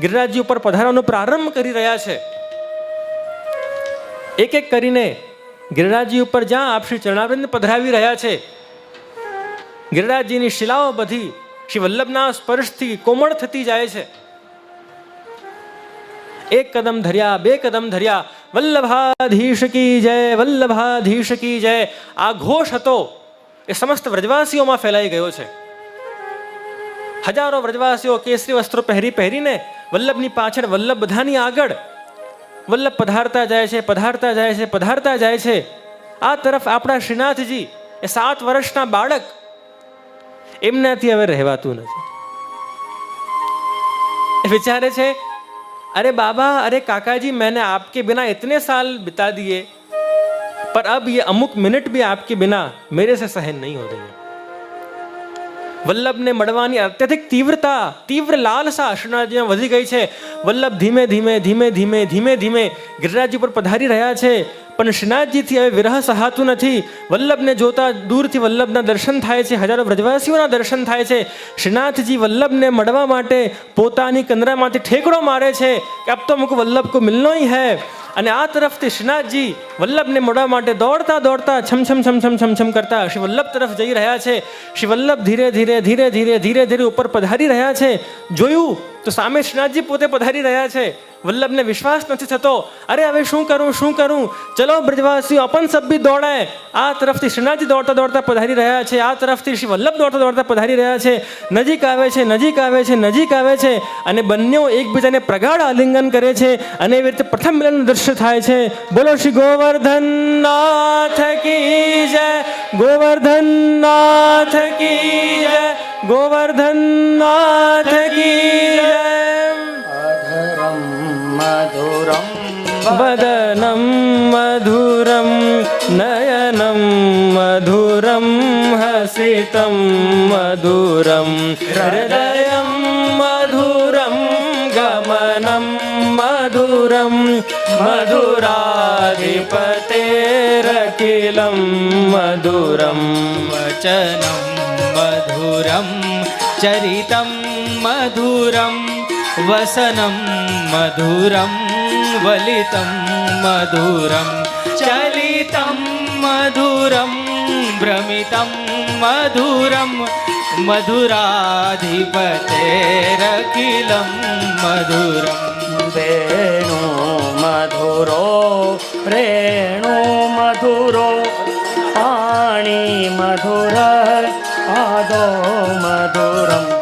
ગિરિરાજજી ઉપર પધારવાનો પ્રારંભ કરી રહ્યા છે. એક એક કરીને ગિરિરાજજી ઉપર જ્યાં આપ શ્રી ચરણાવૃંદ પધરાવી રહ્યા છે, ગિરિરાજજીની શિલાઓ બધી શ્રી વલ્લભના સ્પર્શથી કોમળ થતી જાય છે. એક કદમ ધર્યા, બે કદમ ધર્યા, વલ્લભાધીશ કી જય, વલ્લભાધીશ કી જય. આ ઘોષ હતો એ સમસ્ત વ્રજવાસીઓમાં ફેલાઈ ગયો છે. હજારો વ્રજવાસીઓ કેસરી વસ્ત્રો પહેરી પહેરીને વલ્લભની પાછળ વલ્લભ બધાની આગળ વલ્લભ પધારતા જાય છે પધારતા જાય છે પધારતા જાય છે આ તરફ આપણા શ્રીનાથજી એ સાત વર્ષના બાળક એમનાથી હવે રહેવાતું નથી એ વિચારે છે अरे बाबा अरे काका जी मैंने आपके बिना इतने साल बिता दिए पर अब ये अमुक मिनट भी आपके बिना मेरे से सहन नहीं हो रही है વલ્લભને મળવાની અત્યધિક તીવ્રતા, તીવ્ર લાલસા અશ્વનાથજીમાં વધી ગઈ છે. વલ્લભ ધીમે ધીમે ધીમે ધીમે ધીમે ધીમે ગિરિરાજી પર પધારી રહ્યા છે. પણ શ્રીનાથજીથી હવે વિરહ સહાતું નથી. વલ્લભને જોતા દૂરથી વલ્લભના દર્શન થાય છે. હજારો વ્રજવાસીઓના દર્શન થાય છે. શ્રીનાથજી વલ્લભને મળવા માટે પોતાની કંદરામાંથી ઠેકડો મારે છે. કે અબ તો મુક વલ્લભ કો મિલનો હૈ. અને આ તરફથી શ્રીનાથજી વલ્લભને મોડા માટે દોડતા દોડતા છમછમ છમછમ છમછમ છમ છમ છમ કરતા શ્રી વલ્લભ તરફ જઈ રહ્યા છે. શ્રી વલ્લભ ધીરે ધીરે ધીરે ધીરે ધીરે ધીરે ઉપર પધારી રહ્યા છે. જોયું તો સામે શ્રીનાથજી પોતે પધારી રહ્યા છે. વલ્લભને વિશ્વાસ નથી થતો. અરે, હવે શું કરું શું કરું? ચલો, બ્રજવાસીઓ અપન સભ્ય બી દોડાય આ તરફથી શ્રીનાથજી દોડતા દોડતા પધારી રહ્યા છે. આ તરફથી શ્રી વલ્લભ દોડતા દોડતા પધારી રહ્યા છે. નજીક આવે છે, નજીક આવે છે, નજીક આવે છે અને બંનેઓ એકબીજાને પ્રગાઢ આલિંગન કરે છે અને એવી રીતે પ્રથમ મિલનનું દ્રશ્ય થાય છે. બોલો, શ્રી ગોવર્ધન નાથ કી જય. ગોવર્ધન નાથ કી જય. ગોવર્ધન નાથ કી मधुरं वदनं मधुरं नयनं मधुरं हसितं मधुरं हृदयं मधुरं गमनं मधुरं मधुराधिपतेरखिलं मधुरं वचनं मधुरं चरितं मधुरम्। વસનમ મધુરમ વલિતમ મધુરમ ચલિતમ મધુરમ ભ્રમિતમ મધુરમ મધુરાધિપતેરખિલમ મધુરમ વેણુ મધુરો રેણુ મધુરો પાણી મધુર આદો મધુરમ